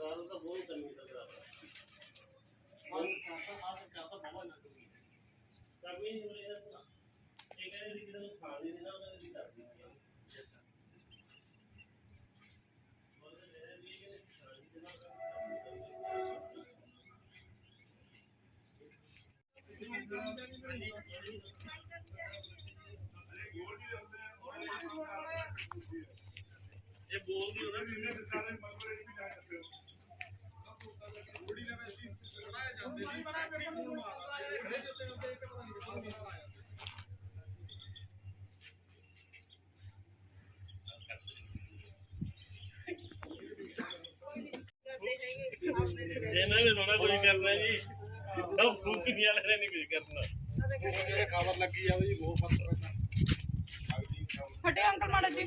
ਸਰਕਾਰ ਦਾ ਬਹੁਤ ਕਰਨੀ ਸਰਕਾਰ ਦਾ ਆਹ ਸਰਕਾਰ ਆਹ ਸਰਕਾਰ ਦਾ ਬਹੁਤ ਨਾ ਕਰਨੀ ਕਰਨੀ ਨਹੀਂ ਹੋਣੀ ਨਾ ਇਹ ਕਹਿੰਦੇ ਸੀ ਕਿਸੇ ਨੂੰ ਖਾਣ ਨਹੀਂ ਦੇਣਾ ਉਹਨਾਂ ਦੀ ਕਰਦੀ ਨਹੀਂ ਇਹ ਬੋਲਦੀ ਹੋਣਾ, ਜਿੰਨੇ ਸਰਕਾਰ ਨੇ ਮਸਲੇ ਵੀ ਜਾ ਸਕਦੇ ਹੋ। ਇਹਨਾਂ ਨੇ ਥੋੜਾ ਕੁਝ ਕਰਨਾ ਜੀ। ਉਹ ਫੂਕੀ ਵਾਲੇ ਨੇ ਕੁਝ ਕਰਨਾ। ਜਿਹੜੇ ਖਬਰ ਲੱਗੀ ਜਾਵੇ ਜੀ ਉਹ ਪੱਤਰ ਫਟੇ ਅੰਕਲ ਮਾੜਾ ਜੀ।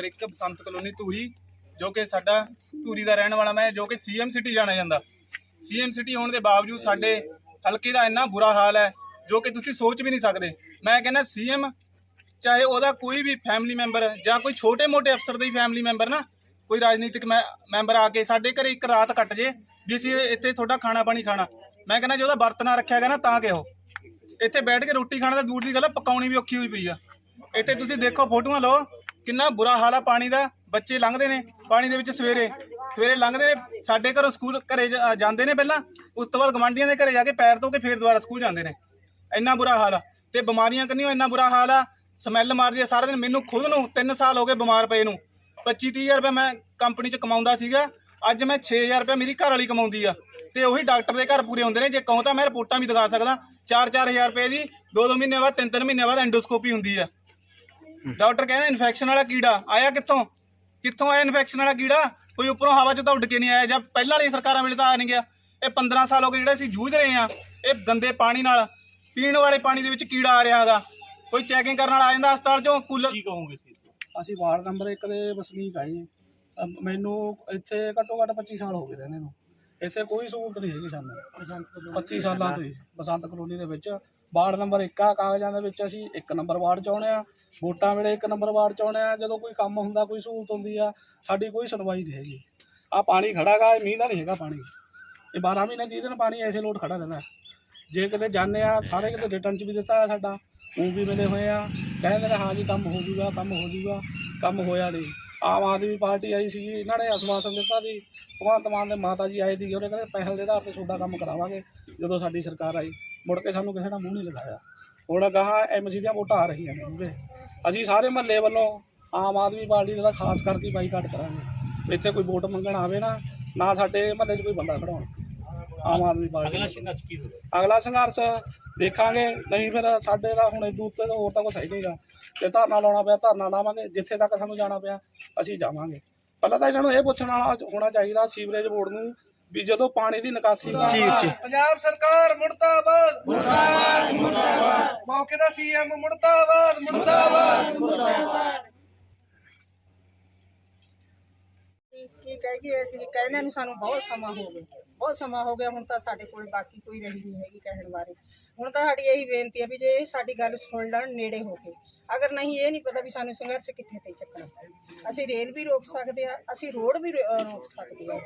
1 ਬਸੰਤ ਕਲੋਨੀ ਧੂਰੀ ਜੋ ਕਿ ਸਾਡਾ ਧੂਰੀ ਦਾ ਰਹਿਣ ਵਾਲਾ ਮੈਂ ਜੋ ਕਿ ਸੀਐਮ ਸਿਟੀ ਜਾਣਿਆ ਜਾਂਦਾ। ਸੀਐਮ ਸਿਟੀ ਹੋਣ ਦੇ ਬਾਵਜੂਦ ਸਾਡੇ ਹਲਕੇ ਦਾ ਇੰਨਾ ਬੁਰਾ ਹਾਲ ਹੈ ਜੋ ਕਿ ਤੁਸੀਂ ਸੋਚ ਵੀ ਨਹੀਂ ਸਕਦੇ। ਮੈਂ ਕਹਿੰਦਾ ਸੀਐਮ ਚਾਹੇ ਉਹਦਾ ਕੋਈ ਵੀ ਫੈਮਿਲੀ ਮੈਂਬਰ ਜਾਂ ਕੋਈ ਛੋਟੇ-ਮੋਟੇ ਅਫਸਰ ਦਾ ਫੈਮਿਲੀ ਮੈਂਬਰ ਨਾ ਕੋਈ ਰਾਜਨੀਤਿਕ ਮੈਂਬਰ ਆ ਕੇ ਸਾਡੇ ਘਰੇ ਇੱਕ ਰਾਤ ਕੱਟ ਜੇ ਵੀ ਅਸੀਂ ਇੱਥੇ ਤੁਹਾਡਾ ਖਾਣਾ ਪਾਣੀ ਖਾਣਾ। ਮੈਂ ਕਹਿੰਦਾ ਜੇ ਉਹਦਾ ਵਰਤ ਨਾ ਰੱਖਿਆ ਗਿਆ ਨਾ ਤਾਂ ਕਿਹੋ? ਇੱਥੇ ਬੈਠ ਕੇ ਰੋਟੀ ਖਾਣਾ ਤਾਂ ਦੂਰ ਦੀ ਗੱਲ ਆ, ਪਕਾਉਣੀ ਵੀ ਔਖੀ ਹੋਈ ਪਈ ਆ। ਇੱਥੇ ਤੁਸੀਂ ਦੇਖੋ, ਫੋਟੋਆਂ ਲਓ, ਕਿੰਨਾ ਬੁਰਾ ਹਾਲ ਆ ਪਾਣੀ ਦਾ। ਬੱਚੇ ਲੰਘਦੇ ਨੇ ਪਾਣੀ ਦੇ ਵਿੱਚ ਸਵੇਰੇ। ਸਵੇਰੇ ਲੰਘਦੇ ਨੇ, ਸਾਡੇ ਘਰੋਂ ਸਕੂਲ, ਘਰੇ ਜਾ- ਜਾਂਦੇ ਨੇ ਪਹਿਲਾਂ। ਉਸ ਤੋਂ ਬਾਅਦ ਗਵਾਂਢੀਆਂ ਦੇ ਘਰੇ ਜਾ ਕੇ ਪੈਰ ਧੋ ਕੇ ਫੇਰ ਦੁਬਾਰਾ ਸਕੂਲ ਜਾਂਦੇ ਨੇ। ਇੰਨਾ ਬੁਰਾ ਹਾਲ ਆ। ਤੇ ਬਿਮਾਰੀਆਂ ਕੰਨੀਓ ਇੰਨਾ ਬੁਰਾ ਹਾਲ ਆ। ਸਮੈਲ ਮਾਰਦੀ ਆ ਸਾਰਾ ਦਿਨ। ਮੈਨੂੰ ਖੁਦ ਨੂੰ 3 ਸਾਲ ਹੋ ਗਏ ਬਿਮਾਰ ਪਏ ਨੂੰ। 25 30000 ਰੁਪਏ ਮੈਂ ਕੰਪਨੀ 'ਚ ਕਮਾਉਂਦਾ ਸੀਗਾ। ਅੱਜ ਮੈਂ 6000 ਰੁਪਏ ਮੇਰੀ ਘਰ ਵਾਲੀ ਕਮਾਉਂਦੀ ਆ। ਤੇ ਉਹੀ ਡਾਕਟਰ ਦੇ ਘਰ ਪੂਰੇ ਹੁੰਦੇ ਨੇ। ਜੇ ਕਹੂੰ ਤਾਂ ਮੈਂ ਰਿਪੋਰਟਾਂ ਵੀ ਦਿਖਾ ਸਕਦਾ। 4-4000 ਰੁਪਏ ਦੀ 2-2 ਮਹੀਨੇ ਬਾਅਦ 3-3 ਮਹੀਨੇ ਬਾਅਦ ਐਂਡੋਸਕੋਪੀ ਹੁੰਦੀ ਆ। ਡਾਕਟਰ ਕਹਿੰਦਾ ਇਨਫੈਕਸ਼ਨ ਵਾਲਾ ਕੀੜਾ ਆਇਆ ਕਿੱਥੋਂ? ਕਿੱਥੋਂ ਆਇਆ ਇਨਫੈਕਸ਼ਨ ਵਾਲਾ ਕੀੜਾ? ਕੋਈ ਉੱਪਰੋਂ ਹਵਾ 'ਚ ਤਾਂ ਉੱਡ ਕੇ ਨਹੀਂ ਆਇਆ ਜਾਂ ਪਹਿਲਾਂ ਵਾਲੀ ਸਰਕਾਰਾਂ ਵੇਲੇ ਤਾਂ ਆ ਨਹੀਂ ਗਿਆ। ਇਹ 15 ਸਾਲ ਹੋ ਗਏ ਜਿਹੜੇ ਅਸੀਂ ਜੂਝ ਰਹੇ ਆ ਇਹ ਗੰਦੇ ਪਾਣੀ ਨਾਲ ਪੀਣ ਵਾਲੇ ਪਾਣੀ ਦੇ ਵਿੱਚ ਕੀੜਾ ਆ ਰਿਹਾ ਹੈਗਾ। ਕੋਈ ਚੈਕਿੰਗ ਕਰਨ ਵਾਲਾ ਆ ਜਾਂਦਾ ਹਸਪਤਾਲ 'ਚੋਂ ਕੂਲਰ ਕੀ ਕਹੋਗੇ ਅਸੀਂ ਵਾਰਡ ਨੰਬਰ 1 ਦੇ ਵਸਨੀਕ ਆਏ ਮੈਨੂੰ ਇੱਥੇ ਘੱਟੋ ਘੱਟ 25 ਸਾਲ ਹੋ ਗਏ ਰਹਿੰਦੇ ਨੂੰ। ਇੱਥੇ ਕੋਈ ਸਹੂਲਤ ਨਹੀਂ ਹੈਗੀ ਸਾਨੂੰ। 25 ਸਾਲਾਂ ਤੋਂ ਹੀ ਬਸੰਤ ਕਲੋਨੀ ਦੇ ਵਿੱਚ। ਵਾਰਡ ਨੰਬਰ 1 ਆ ਕਾਗਜ਼ਾਂ ਦੇ ਵਿੱਚ ਅਸੀਂ ਇੱਕ ਨੰਬਰ ਵਾਰਡ ਚ ਆਉਂਦੇ ਆ। ਵੋਟਾਂ ਵੇਲੇ ਇੱਕ ਨੰਬਰ ਵਾਰਡ ਚ ਆਉਂਦੇ ਆ। ਜਦੋਂ ਕੋਈ ਕੰਮ ਹੁੰਦਾ ਕੋਈ ਸਹੂਲਤ ਹੁੰਦੀ ਆ ਸਾਡੀ ਕੋਈ ਸੁਣਵਾਈ ਨਹੀਂ ਹੈਗੀ। ਆ ਪਾਣੀ ਖੜਾਗਾ ਇਹ ਮੀਂਹ ਦਾ ਨਹੀਂ ਹੈਗਾ ਪਾਣੀ। ਇਹ 12 ਮਹੀਨੇ ਦੀ ਦਿਨ ਪਾਣੀ ਐਸੇ ਲੋਟ ਖੜਾ ਰਹਿੰਦਾ। ਜੇ ਕਿਤੇ ਜਾਂਦੇ ਆ ਸਾਰੇ ਕਿਤੇ ਰਿਟਰਨ ਚ ਵੀ ਦਿੱਤਾ ਆ ਸਾਡਾ। ਉਹ ਵੀ ਮਿਲੇ ਹੋਏ ਆ। ਕਹਿੰਦੇ ਨੇ ਹਾਂ ਜੀ ਕੰਮ ਹੋ ਜੂਗਾ ਕੰਮ ਹੋ ਜੂਗਾ। ਕੰਮ ਹੋਇਆ ਨਹੀਂ। ਆਮ ਆਦਮੀ ਪਾਰਟੀ ਆਈ ਸੀ ਇਹਨਾਂ ਨੇ ਆਸ਼ਵਾਸਨ ਦਿੱਤਾ ਸੀ ਭਗਵੰਤ ਮਾਨ ਦੇ ਮਾਤਾ ਜੀ ਆਏ ਸੀ ਉਹਨੇ ਕਹਿੰਦੇ ਪਹਿਲ ਦੇ ਆਧਾਰ ਤੇ ਤੁਹਾਡਾ ਕੰਮ ਕਰਾਵਾਂਗੇ ਜਦੋਂ ਸਾਡੀ ਸਰਕਾਰ ਆਈ। ਮੁੜ ਕੇ ਸਾਨੂੰ ਕਿਸੇ ਨਾਲ ਮੂੰਹ ਨਹੀਂ ਲਗਾਇਆ। ਹੁਣ ਗਾਹਾਂ ਐਮਸੀ ਦੀਆਂ ਵੋਟਾਂ ਆ ਰਹੀਆਂ ਨੇ ਮੂਹਰੇ ਅਸੀਂ ਸਾਰੇ ਮਹੱਲੇ ਵੱਲੋਂ ਆਮ ਆਦਮੀ ਪਾਰਟੀ ਦਾ ਖਾਸ ਕਰਕੇ ਬਾਈਕਾਟ ਕਰਾਂਗੇ। ਇੱਥੇ ਕੋਈ ਵੋਟ ਮੰਗਣ ਆਵੇ ਨਾ ਨਾ ਸਾਡੇ ਮਹੱਲੇ 'ਚ ਕੋਈ ਬੰਦਾ ਖੜਾਉਣ ਆਮ ਆਦਮੀ ਪਾਰਟੀ ਅਗਲਾ ਨੂੰ। ਸੰਘਰਸ਼ ਕੀ ਹੋਵੇ ਅਗਲਾ ਸੰਘਰਸ਼ ਦੇਖਾਂਗੇ ਨਹੀਂ ਫਿਰ ਸਾਡੇ ਦਾ ਹੁਣ ਇਦੋਂ ਉੱਤੇ ਤਾਂ ਹੋਰ ਤਾਂ ਕੁਛ ਹੈ ਨਹੀਂਗਾ ਜੇ ਧਰਨਾ ਲਾਉਣਾ ਪਿਆ ਧਰਨਾ ਲਾਵਾਂਗੇ ਜਿੱਥੇ ਤੱਕ ਸਾਨੂੰ ਜਾਣਾ ਪਿਆ ਅਸੀਂ ਜਾਵਾਂਗੇ। ਪਹਿਲਾਂ ਤਾਂ ਇਹਨਾਂ ਨੂੰ ਇਹ ਪੁੱਛਣਾ ਹੋਣਾ ਚਾਹੀਦਾ ਸੀਵਰੇਜ ਬੋਰਡ ਨੂੰ ਵੀ ਜਦੋਂ ਪਾਣੀ ਦੀ ਨਿਕਾਸੀ ਪੰਜਾਬ ਸਰਕਾਰ ਮੁਰਦਾਬਾਦ। ਮੁਰਦਾਬਾਦ ਮੁਰਦਾਬਾਦ। ਮੌਕੇ ਦਾ ਸੀਐਮ ਮੁਰਦਾਬਾਦ ਮੁਰਦਾਬਾਦ। ਕੀ ਕਹੀਏ ਅਸੀਂ ਕਹਿੰਦੇ ਨੂੰ ਸਾਨੂੰ ਬਹੁਤ ਸਮਾਂ ਹੋ ਗਿਆ। ਬਹੁਤ ਸਮਾਂ ਹੋ ਗਿਆ, ਹੁਣ ਤਾਂ ਸਾਡੇ ਕੋਲ ਬਾਕੀ ਕੋਈ ਰਹੀ ਨਹੀਂ ਹੈਗੀ ਕਹਿਣ ਬਾਰੇ। ਹੁਣ ਤਾਂ ਸਾਡੀ ਇਹੀ ਬੇਨਤੀ ਹੈ ਵੀ ਜੇ ਇਹ ਸਾਡੀ ਗੱਲ ਸੁਣ ਲੈਣ ਨੇੜੇ ਹੋ ਕੇ। ਅਗਰ ਨਹੀਂ, ਇਹ ਨਹੀਂ ਪਤਾ ਵੀ ਸਾਨੂੰ ਸੰਘਰਸ਼ ਕਿੱਥੇ ਤੇ ਚੱਕਣਾ ਪੈਣਾ। ਅਸੀਂ ਰੇਲ ਵੀ ਰੋਕ ਸਕਦੇ ਆ ਅਸੀਂ ਰੋਡ ਵੀ ਰੋ- ਰੋਕ ਸਕਦੇ ਆ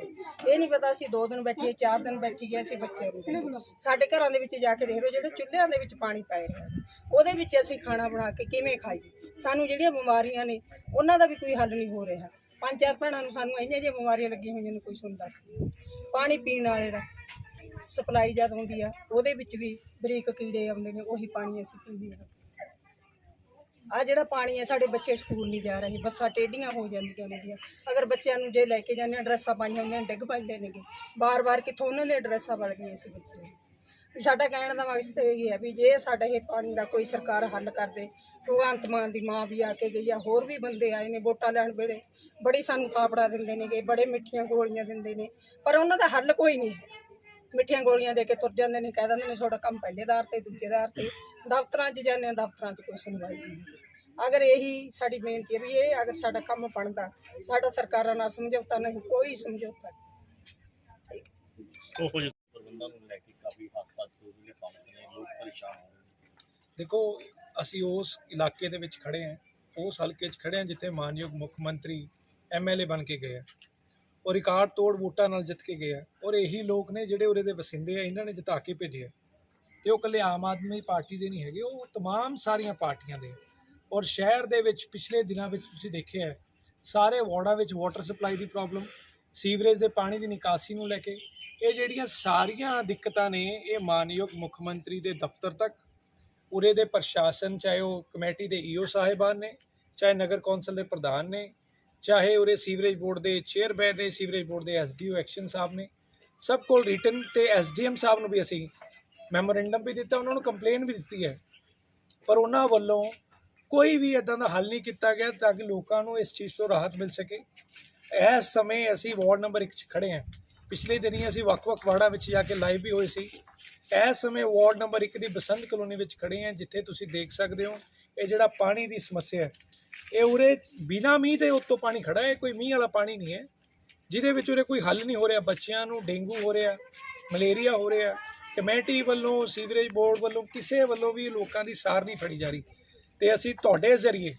ਇਹ ਨਹੀਂ ਪਤਾ ਅਸੀਂ ਦੋ ਦਿਨ ਬੈਠੀਏ, ਚਾਰ ਦਿਨ ਬੈਠੀਏ, ਅਸੀਂ ਬੱਚੇ ਨੂੰ ਸਾਡੇ ਘਰਾਂ ਦੇ ਵਿੱਚ ਜਾ ਕੇ ਦੇਖ ਲਓ, ਜਿਹੜੇ ਚੁੱਲ੍ਹਿਆਂ ਦੇ ਵਿੱਚ ਪਾਣੀ ਪੈ ਰਿਹਾ ਉਹਦੇ ਵਿੱਚ ਅਸੀਂ ਖਾਣਾ ਬਣਾ ਕੇ ਕਿਵੇਂ ਖਾਈਏ? ਸਾਨੂੰ ਜਿਹੜੀਆਂ ਬਿਮਾਰੀਆਂ ਨੇ, ਉਹਨਾਂ ਦਾ ਵੀ ਕੋਈ ਹੱਲ ਨਹੀਂ ਹੋ ਰਿਹਾ। ਪੰਜ ਚਾਰ ਭੈਣਾਂ ਨੂੰ ਸਾਨੂੰ ਇੰਨੀਆਂ ਜਿਹੀਆਂ ਬਿਮਾਰੀਆਂ ਲੱਗੀਆਂ ਹੋਈਆਂ ਨੇ, ਕੋਈ ਸੁਣਦਾ ਸੀ ਪਾਣੀ ਪੀਣ ਵਾਲੇ ਦਾ ਸਪਲਾਈ ਜਦ ਹੁੰਦੀ ਆ, ਉਹਦੇ ਵਿੱਚ ਵੀ ਬਰੀਕ ਕੀੜੇ ਆਉਂਦੇ ਨੇ, ਉਹੀ ਪਾਣੀ ਅਸੀਂ ਪੀਂਦੇ ਹਾਂ। ਆ ਜਿਹੜਾ ਪਾਣੀ ਹੈ ਸਾਡੇ ਬੱਚੇ ਸਕੂਲ ਨਹੀਂ ਜਾ ਰਹੇ, ਬੱਸਾਂ ਟੇਢੀਆਂ ਹੋ ਜਾਂਦੀਆਂ ਉਹਨਾਂ ਦੀਆਂ ਅਗਰ ਬੱਚਿਆਂ ਨੂੰ ਜੇ ਲੈ ਕੇ ਜਾਂਦੇ ਹਾਂ, ਡਰੈਸਾਂ ਪਾਈਆਂ ਹੁੰਦੀਆਂ ਡਿੱਗ ਪੈਂਦੇ ਨੇਗੇ। ਬਾਰ-ਬਾਰ ਕਿੱਥੋਂ ਉਹਨਾਂ ਦੇ ਡਰੈਸਾਂ ਵਲ ਗਈਆਂ ਸੀ ਬੱਚੇ ਵੀ ਸਾਡਾ ਕਹਿਣ ਦਾ ਮਕਸਦ ਇਹ ਹੈ ਵੀ ਜੇ ਸਾਡਾ ਇਹ ਪਾਣੀ ਦਾ ਕੋਈ ਸਰਕਾਰ ਹੱਲ ਕਰ ਦੇ, ਭਗਵੰਤ ਮਾਨ ਦੀ ਮਾਂ ਵੀ ਆ ਕੇ ਗਈ ਆ, ਹੋਰ ਵੀ ਬੰਦੇ ਆਏ ਨੇ ਵੋਟਾਂ ਲੈਣ ਵੇਲੇ, ਬੜੀ ਸਾਨੂੰ ਕਾਪੜਾ ਦਿੰਦੇ ਨੇਗੇ, ਬੜੇ ਮਿੱਠੀਆਂ ਗੋਲੀਆਂ ਦਿੰਦੇ ਨੇ, ਪਰ ਉਹਨਾਂ ਦਾ ਹੱਲ ਕੋਈ ਨਹੀਂ ਹੈ। ਮਿੱਠੀਆਂ ਗੋਲੀਆਂ ਦੇ ਕੇ ਤੁਰ ਜਾਂਦੇ ਨੇ, ਕਹਿ ਦਿੰਦੇ ਨੇ ਤੁਹਾਡਾ ਕੰਮ ਪਹਿਲੇ ਦਾਰ ਤੇ ਦੂਜੇਦਾਰ ਤੇ, ਦਫ਼ਤਰਾਂ 'ਚ ਜਾਂਦੇ ਆ, ਦਫ਼ਤਰਾਂ 'ਚ ਕੋਈ ਸੁਣਵਾਈ ਨਹੀਂ। ਅਗਰ ਇਹੀ ਸਾਡੀ ਬੇਨਤੀ ਹੈ ਵੀ ਇਹ ਅਗਰ ਸਾਡਾ ਕੰਮ ਬਣਦਾ, ਸਾਡਾ ਸਰਕਾਰਾਂ ਨਾਲ ਸਮਝੌਤਾ ਨਹੀਂ, ਕੋਈ ਸਮਝੌਤਾ ਨਹੀਂ। ਉਹ ਜਿਹੇ ਪ੍ਰਬੰਧਾਂ ਨੂੰ ਲੈ ਕੇ ਕੰਮ ਵੀ ਹੱਥ ਤੋਂ ਵੀ ਪੰਪ ਨੇ ਲੋਕ ਪਰੇਸ਼ਾਨ ਹੋ ਰਹੇ ਨੇ ਦੇਖੋ ਅਸੀਂ ਉਸ ਇਲਾਕੇ ਦੇ ਵਿੱਚ ਖੜੇ ਹਾਂ ਉਸ ਹਲਕੇ 'ਚ ਖੜੇ ਹਾਂ ਜਿੱਥੇ ਮਾਨਯੋਗ ਮੁੱਖ ਮੰਤਰੀ ਐਮਐਲਏ ਬਣ ਕੇ ਗਏ ਆ ਔਰ ਰਿਕਾਰਡ ਤੋੜ ਵੋਟਾਂ ਨਾਲ ਜਿੱਤ ਕੇ ਗਏ ਆ ਔਰ ਇਹੀ ਲੋਕ ਨੇ ਜਿਹੜੇ ਉਰੇ ਦੇ ਵਸਿੰਦੇ ਆ ਇਹਨਾਂ ਨੇ ਜਿਤਾ ਕੇ ਭੇਜੇ ਆ ਤੇ ਉਹ ਇਕੱਲੇ ਆਮ ਆਦਮੀ ਪਾਰਟੀ ਦੇ ਨਹੀਂ ਹੈਗੇ ਉਹ तमाम ਸਾਰੀਆਂ ਪਾਰਟੀਆਂ ਦੇ ਆ। ਔਰ ਸ਼ਹਿਰ ਦੇ ਵਿੱਚ ਪਿਛਲੇ ਦਿਨਾਂ ਵਿੱਚ ਤੁਸੀਂ ਦੇਖਿਆ ਹੈ, ਸਾਰੇ ਵਾਰਡਾਂ ਵਿੱਚ ਵਾਟਰ ਸਪਲਾਈ ਦੀ ਪ੍ਰੋਬਲਮ ਸੀਵਰੇਜ ਦੇ ਪਾਣੀ ਦੀ ਨਿਕਾਸੀ ਨੂੰ ਲੈ ਕੇ ਇਹ ਜਿਹੜੀਆਂ ਸਾਰੀਆਂ ਦਿੱਕਤਾਂ ਨੇ, ਇਹ ਮਾਨਯੋਗ ਮੁੱਖ ਮੰਤਰੀ ਦੇ ਦਫ਼ਤਰ ਤੱਕ, ਉਰੇ ਦੇ ਪ੍ਰਸ਼ਾਸਨ, ਚਾਹੇ ਉਹ ਕਮੇਟੀ ਦੇ ਈਓ ਸਾਹਿਬਾਨ ਨੇ, ਚਾਹੇ ਨਗਰ ਕੌਂਸਲ ਦੇ ਪ੍ਰਧਾਨ ਨੇ, ਚਾਹੇ ਉਰੇ ਸੀਵਰੇਜ ਬੋਰਡ ਦੇ ਚੇਅਰਮੈਨ ਨੇ, ਸੀਵਰੇਜ ਬੋਰਡ ਦੇ ਐਸਡੀਓ ਐਕਸ਼ਨ ਸਾਹਿਬ ਨੇ, ਸਭ ਕੋਲ ਰਿਟਨ ਤੇ ਐਸਡੀਐਮ ਸਾਹਿਬ ਨੂੰ ਵੀ ਅਸੀਂ ਮੈਮੋਰੈਂਡਮ ਵੀ ਦਿੱਤਾ, ਉਹਨਾਂ ਨੂੰ ਕੰਪਲੇਨ ਵੀ ਦਿੱਤੀ ਹੈ। ਪਰ ਉਹਨਾਂ ਵੱਲੋਂ ਕੋਈ ਵੀ ਇਦਾਂ ਦਾ ਹੱਲ ਨਹੀਂ ਕੀਤਾ ਗਿਆ ਤਾਂ ਕਿ ਲੋਕਾਂ ਨੂੰ ਇਸ ਚੀਜ਼ ਤੋਂ ਰਾਹਤ ਮਿਲ ਸਕੇ। ਇਸ ਸਮੇਂ ਅਸੀਂ ਵਾਰਡ ਨੰਬਰ 1 'ਚ ਖੜੇ ਹਾਂ। ਪਿਛਲੇ ਦਿਨੀ ਅਸੀਂ ਵੱਖ-ਵੱਖ ਵਾਰਡਾਂ ਵਿੱਚ ਜਾ ਕੇ ਲਾਈਵ ਵੀ ਹੋਏ ਸੀ। ਇਸ ਸਮੇਂ ਵਾਰਡ ਨੰਬਰ 1 ਦੀ ਬਸੰਤ ਕਲੋਨੀ ਵਿੱਚ ਖੜੇ ਹਾਂ, ਜਿੱਥੇ ਤੁਸੀਂ ਦੇਖ ਸਕਦੇ ਹੋ, ਇਹ ਜਿਹੜਾ ਪਾਣੀ ਦੀ ਸਮੱਸਿਆ ਹੈ। ਇਹ ਉਰੇ ਬਿਨਾ ਮੀਂਹ ਦੇ ਉੱਤੋਂ ਪਾਣੀ ਖੜਾ ਹੈ ਕੋਈ ਮੀਂਹ ਵਾਲਾ ਪਾਣੀ ਨਹੀਂ ਹੈ। ਜਿਹਦੇ ਵਿੱਚ ਉਰੇ ਕੋਈ ਹੱਲ ਨਹੀਂ ਹੋ ਰਿਹਾ, ਬੱਚਿਆਂ ਨੂੰ ਡੇਂਗੂ ਹੋ ਰਿਹਾ, ਮਲੇਰੀਆ ਹੋ ਰਿਹਾ, ਕਮੇਟੀ ਵੱਲੋਂ, ਸੀਵਰੇਜ ਬੋਰਡ ਵੱਲੋਂ, ਕਿਸੇ ਵੱਲੋਂ ਵੀ ਲੋਕਾਂ ਦੀ ਸਾਰ ਨਹੀਂ ਫੜੀ ਜਾ ਰਹੀ। ਤੇ ਅਸੀਂ ਤੁਹਾਡੇ ਜ਼ਰੀਏ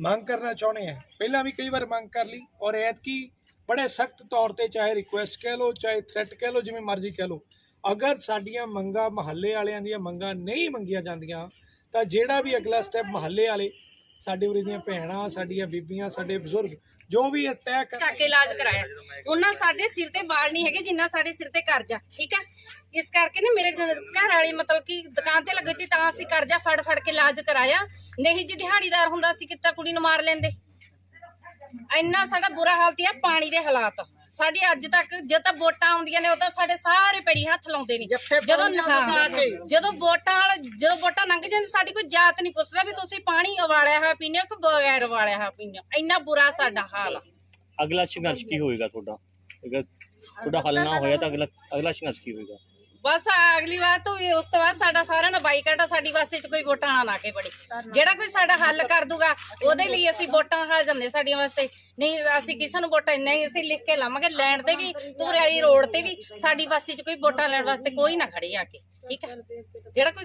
ਮੰਗ ਕਰਨਾ ਚਾਹੁੰਦੇ ਹਾਂ। ਪਹਿਲਾਂ ਵੀ ਕਈ ਵਾਰ ਮੰਗ ਕਰ ਲਈ ਔਰ ਐਤਕੀ ਬੜੇ ਸਖਤ ਤੌਰ ਤੇ ਚਾਹੇ ਰਿਕੁਐਸਟ ਕਹਿ ਲਓ, ਚਾਹੇ ਥ੍ਰੈਟ ਕਹਿ ਲਓ, ਜਿਵੇਂ ਮਰਜ਼ੀ ਕਹਿ ਲਓ। ਅਗਰ ਸਾਡੀਆਂ ਮੰਗਾਂ ਮਹੱਲੇ ਵਾਲਿਆਂ ਦੀਆਂ ਮੰਗਾਂ ਨਹੀਂ ਮੰਗੀਆਂ ਜਾਂਦੀਆਂ, ਤਾਂ ਜਿਹੜਾ ਵੀ ਅਗਲਾ ਸਟੈਪ ਮਹੱਲੇ ਵਾਲੇ, ਸਾਡੇ ਉਰੇ ਦੀਆਂ ਭੈਣਾਂ, ਸਾਡੀਆਂ ਬੀਬੀਆਂ, ਸਾਡੇ ਬਜ਼ੁਰਗ, ਜੋ ਵੀ ਇਹ ਤੈਅ ਕਰ ਚੱਕ ਕੇ ਇਲਾਜ ਕਰਾਇਆ। ਉਹਨਾਂ ਸਾਡੇ ਸਿਰ ਤੇ ਵਾਲ ਨਹੀਂ ਹੈਗੇ, ਜਿੰਨਾ ਸਾਡੇ ਸਿਰ ਤੇ ਕਰਜ਼ਾ, ਠੀਕ ਹੈ ਇਸ ਕਰਕੇ ਨਾ ਮੇਰੇ ਘਰ ਵਾਲੀ ਮਤਲਬ ਕਿ ਦੁਕਾਨ ਤੇ ਲੱਗੀ ਸੀ ਤਾਂ ਅਸੀਂ ਕਰਜ਼ਾ ਫੜ ਫੜ ਕੇ ਇਲਾਜ ਕਰਾਇਆ। ਨਹੀਂ ਜੇ, ਦਿਹਾੜੀਦਾਰ ਹੁੰਦਾ ਸੀ, ਕਿਤਾ ਕੁੜੀ ਨੂੰ ਮਾਰ ਲੈਂਦੇ। ਇੰਨਾ ਸਾਡਾ ਬੁਰਾ ਹਾਲਤ ਹੈ ਪਾਣੀ ਦੇ ਹਾਲਾਤ। ਸਾਡੀ ਅੱਜ ਤੱਕ ਜਦ ਤੱਕ ਵੋਟਾਂ ਆਉਂਦੀਆਂ ਨੇ ਉਦੋਂ ਸਾਡੇ ਸਾਰੇ ਪੈੜੀ ਹੱਥ ਲਾਉਂਦੇ ਨੇ। ਜਦੋਂ ਹਾਂ, ਜਦੋਂ ਵੋਟਾਂ ਵਾਲਾ ਜਦੋਂ ਵੋਟਾਂ ਲੰਘ ਜਾਂਦੀ ਸਾਡੀ ਕੋਈ ਜਾਤ ਨਹੀਂ ਪੁੱਛਦਾ ਵੀ ਤੁਸੀਂ ਪਾਣੀ ਉਬਾਲਿਆ ਹੋਇਆ ਪੀਂਦੇ ਹੋ ਕਿ ਬਗੈਰ ਉਬਾਲਿਆ ਹੋਇਆ ਪੀਂਦੇ ਹੋ। ਇੰਨਾ ਬੁਰਾ ਸਾਡਾ ਹਾਲ ਆ। ਅਗਲਾ ਸੰਘਰਸ਼ ਕੀ ਹੋਏਗਾ ਤੁਹਾਡਾ? ਅਗਰ ਤੁਹਾਡਾ ਹੱਲ ਨਾ ਹੋਇਆ ਤਾਂ ਅਗਲਾ ਅਗਲਾ ਸੰਘਰਸ਼ ਕੀ ਹੋਏਗਾ? ਬਸ ਅਗਲੀ ਵਾਰ ਤੋਂ ਵੀ ਉਸ ਤੋਂ ਬਾਅਦ ਸਾਡਾ ਸਾਰਿਆਂ ਦਾ ਬਾਈਕਾਟ ਆ, ਸਾਡੀ ਵਾਸਤੇ ਚ ਕੋਈ ਵੋਟਾਂ ਨਾ ਲਾ ਕੇ ਬੜੀ ਜਿਹੜਾ ਕੋਈ ਸਾਡਾ ਹੱਲ ਕਰ ਦੂਗਾ, ਉਹਦੇ ਲਈ ਅਸੀਂ ਵੋਟਾਂ ਹਾਜ਼ਰ ਨੇ ਸਾਡੀਆਂ ਵਾਸਤੇ। ਨਹੀਂ, ਅਸੀਂ ਕਿਸੇ ਨੂੰ ਵੋਟਾਂ ਨਹੀਂ, ਅਸੀਂ ਲਿਖ ਕੇ ਲਾਵਾਂਗੇ, ਲੈਣ ਤੇ ਵੀ ਤੂਰੇ ਵਾਲੀ ਰੋਡ ਤੇ ਵੀ, ਸਾਡੀ ਵਾਸਤੇ ਚ ਕੋਈ ਵੋਟਾਂ ਲੈਣ ਵਾਸਤੇ ਕੋਈ ਨਾ ਖੜੇ ਆ ਕੇ, ਠੀਕ ਹੈ ਜਿਹੜਾ ਕੋਈ